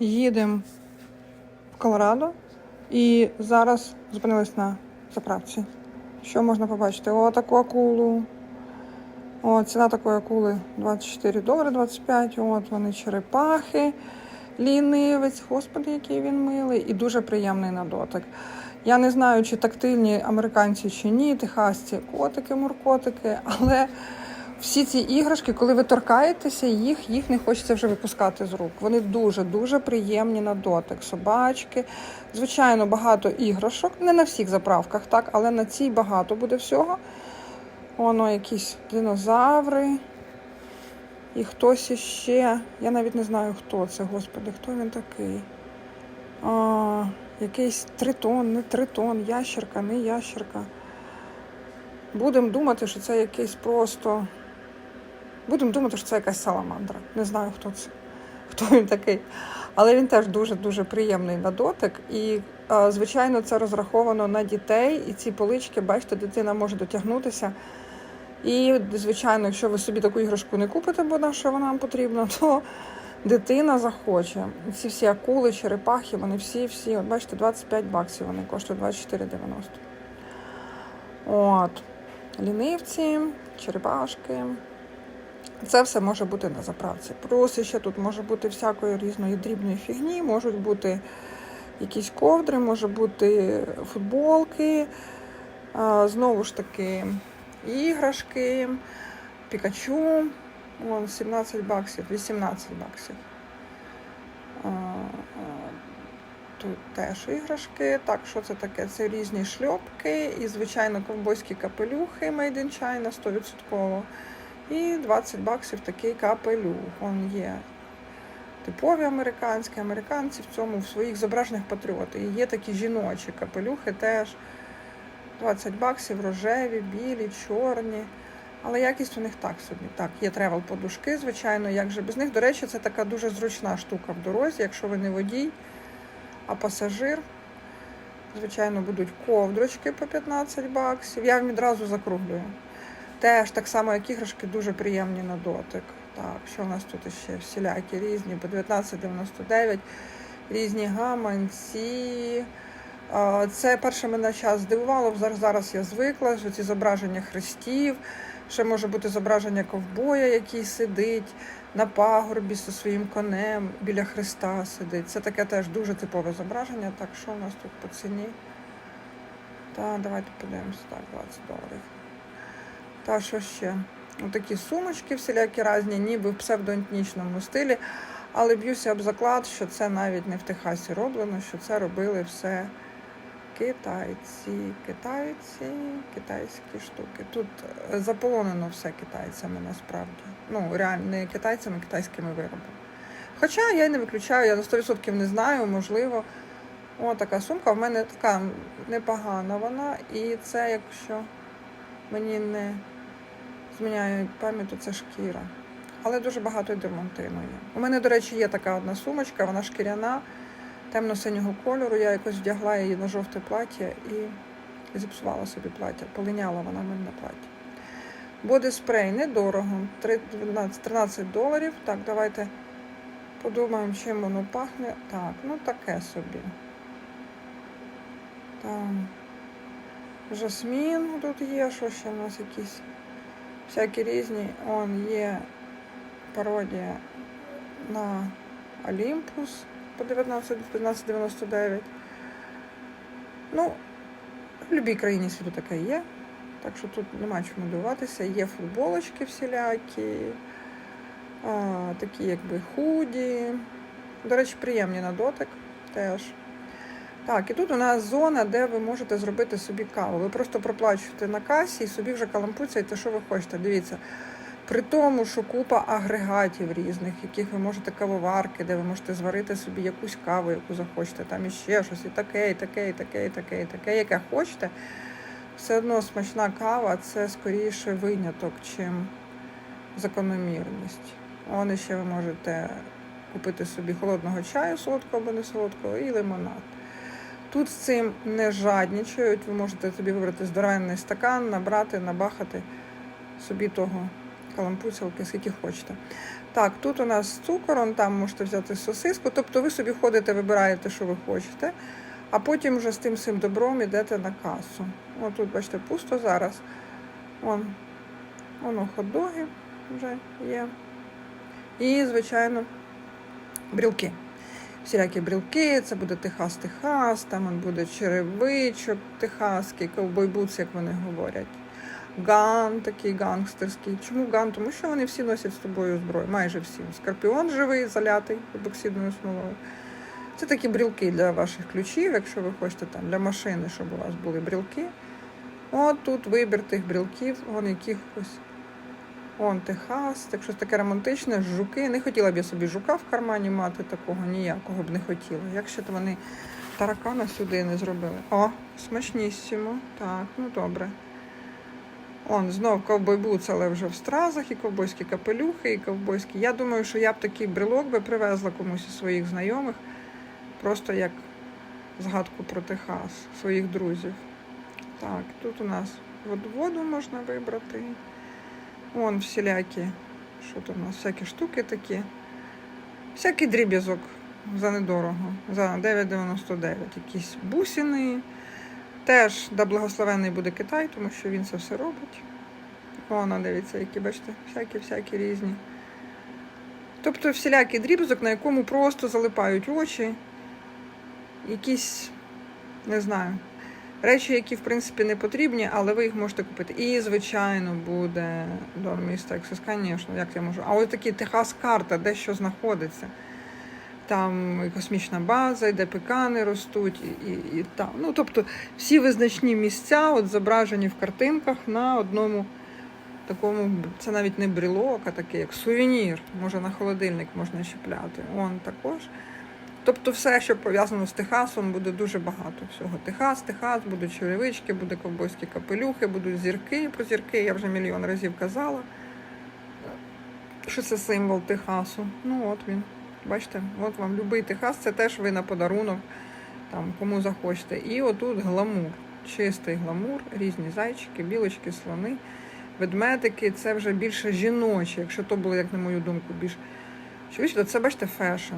Їдемо в Колорадо і зараз зупинились на заправці. Що можна побачити? О, таку акулу. О, ціна такої акули 24 долари 25. От вони черепахи, лінивець. Господи, який він милий, і дуже приємний на дотик. Я не знаю, чи тактильні американці чи ні, техасці, котики, муркотики, але всі ці іграшки, коли ви торкаєтеся їх, їх не хочеться вже випускати з рук. Вони дуже-дуже приємні на дотик. Собачки. Звичайно, багато іграшок. Не на всіх заправках, так, але на цій багато буде всього. Воно якісь динозаври. І хтось іще. Я навіть не знаю, хто це, господи, хто він такий. А, якийсь тритон, не тритон, ящерка, не ящерка. Будемо думати, що це якийсь просто. Будемо думати, що це якась саламандра. Не знаю, хто це, хто він такий. Але він теж дуже-дуже приємний на дотик. І, е, звичайно, це розраховано на дітей. І ці полички, бачите, дитина може дотягнутися. І, звичайно, якщо ви собі таку іграшку не купите, бо на що вона вам потрібна, то дитина захоче. Ці всі акули, черепахи, вони всі-всі, от бачите, 25 баксів вони коштують 24,90. От. Лінивці, черепашки. Це все може бути на заправці. Плюс ще тут може бути всякої різної дрібної фігні, можуть бути якісь ковдри, може бути футболки, знову ж таки, іграшки, пікачу. Вон 17 баксів, 18 баксів. Тут теж іграшки. Так, що це таке? Це різні шльопки і, звичайно, ковбойські капелюхи Made in China 100%. І 20 баксів такий капелюх. Он є типові американські, американці в цьому в своїх зображеннях патріоти. І є такі жіночі капелюхи теж 20 баксів, рожеві, білі, чорні. Але якість у них так собі. Так, є тревел подушки, звичайно, як же без них. До речі, це така дуже зручна штука в дорозі, якщо ви не водій, а пасажир. Звичайно, будуть ковдрочки по 15 баксів. Я їм відразу закруглюю. Теж так само, як іграшки, дуже приємні на дотик. Так, що у нас тут ще всілякі різні, по 19,99, різні гаманці. Це перше мене час здивувало. Зараз я звикла, що ці зображення хрестів. Ще може бути зображення ковбоя, який сидить на пагорбі зі своїм конем біля хреста сидить. Це таке теж дуже типове зображення. Так, що у нас тут по ціні? Так, давайте подивимося. Так, 20 доларів. Та що ще? Отакі сумочки всілякі різні, ніби в псевдоетнічному стилі. Але б'юся об заклад, що це навіть не в Техасі роблено, що це робили все китайці, китайці, китайські штуки. Тут е, заполонено все китайцями насправді. Ну, реально, не китайцями, а китайськими виробами. Хоча я не виключаю, я на 100% не знаю, можливо. О, така сумка в мене така непогана вона. І це, якщо мені не зміняє пам'ять, то це шкіра. Але дуже багато і дермантину є. У мене, до речі, є така одна сумочка, вона шкіряна, темно-синього кольору. Я якось вдягла її на жовте плаття і зіпсувала собі плаття. Полиняла вона в мене на плаття. Бодиспрей недорого. 13 13 доларів. Так, давайте подумаємо, чим воно пахне. Так, ну таке собі. Там. Жасмін тут є, що ще у нас якісь всякі різні. Он є пародія на Олімпус по 19 1599. Ну, в будь-якій країні світу таке є. Так що тут нема чому дивуватися. Є футболочки всілякі, а, такі якби худі. До речі, приємні на дотик теж. Так, і тут у нас зона, де ви можете зробити собі каву. Ви просто проплачуєте на касі і собі вже калампуцяєте, що ви хочете. Дивіться. При тому, що купа агрегатів різних, яких ви можете кавоварки, де ви можете зварити собі якусь каву, яку захочете, там іще щось, і таке, і таке, і таке, і таке, і таке, яке хочете. Все одно смачна кава це скоріше виняток, чим закономірність. Вон ще ви можете купити собі холодного чаю, солодкого або не солодкого, і лимонад. Тут з цим не жаднічають, ви можете собі вибрати здоровенний стакан, набрати, набахати собі того калампуцілки, скільки хочете. Так, тут у нас цукор, там можете взяти сосиску. Тобто ви собі ходите, вибираєте, що ви хочете, а потім вже з тим всім добром йдете на касу. О, тут, бачите, пусто зараз. Вон, воно хот-доги вже є. І, звичайно, брілки. Всілякі брілки, це буде Техас Техас, там он буде черевичок техаський, ковбой-бутс, як вони говорять. Ган такий гангстерський. Чому ган? Тому що вони всі носять з собою зброю, майже всі. Скорпіон живий, залятий епоксидною смолою. Це такі брілки для ваших ключів, якщо ви хочете там для машини, щоб у вас були брілки. От тут вибір тих брілків, вон якихось. Он Техас, так щось таке романтичне, жуки. Не хотіла б я собі жука в кармані мати такого, ніякого б не хотіла. Якщо то вони таракана сюди не зробили. О, смачнісімо. Так, ну добре. Он знов ковбой бутс, але вже в стразах, і ковбойські капелюхи, і ковбойські. Я думаю, що я б такий брелок би привезла комусь із своїх знайомих, просто як згадку про Техас, своїх друзів. Так, тут у нас воду можна вибрати. Вон всілякі, що тут у нас, всякі штуки такі. Всякий дріб'язок за недорого, за 9,99. Якісь бусини. Теж да благословений буде Китай, тому що він це все робить. Вона дивіться, які, бачите, всякі-всякі різні. Тобто всілякий дріб'язок, на якому просто залипають очі. Якісь, не знаю, речі, які в принципі не потрібні, але ви їх можете купити. І, звичайно, буде Dormis Texas, звісно, як я можу. А ось такі Техас-карта, де що знаходиться. Там і космічна база, і де пекани ростуть, і, і, і там. Ну, тобто всі визначні місця от зображені в картинках на одному такому, це навіть не брелок, а такий як сувенір. Може на холодильник можна чіпляти. Он також. Тобто все, що пов'язано з Техасом, буде дуже багато всього. Техас, Техас, будуть черевички, буде ковбойські капелюхи, будуть зірки. Про зірки я вже мільйон разів казала. Що це символ Техасу? Ну от він. Бачите, от вам любий Техас, це теж ви на подарунок, там, кому захочете. І отут гламур, чистий гламур, різні зайчики, білочки, слони, ведмедики. Це вже більше жіночі, якщо то було, як на мою думку, більш то це бачите фешн.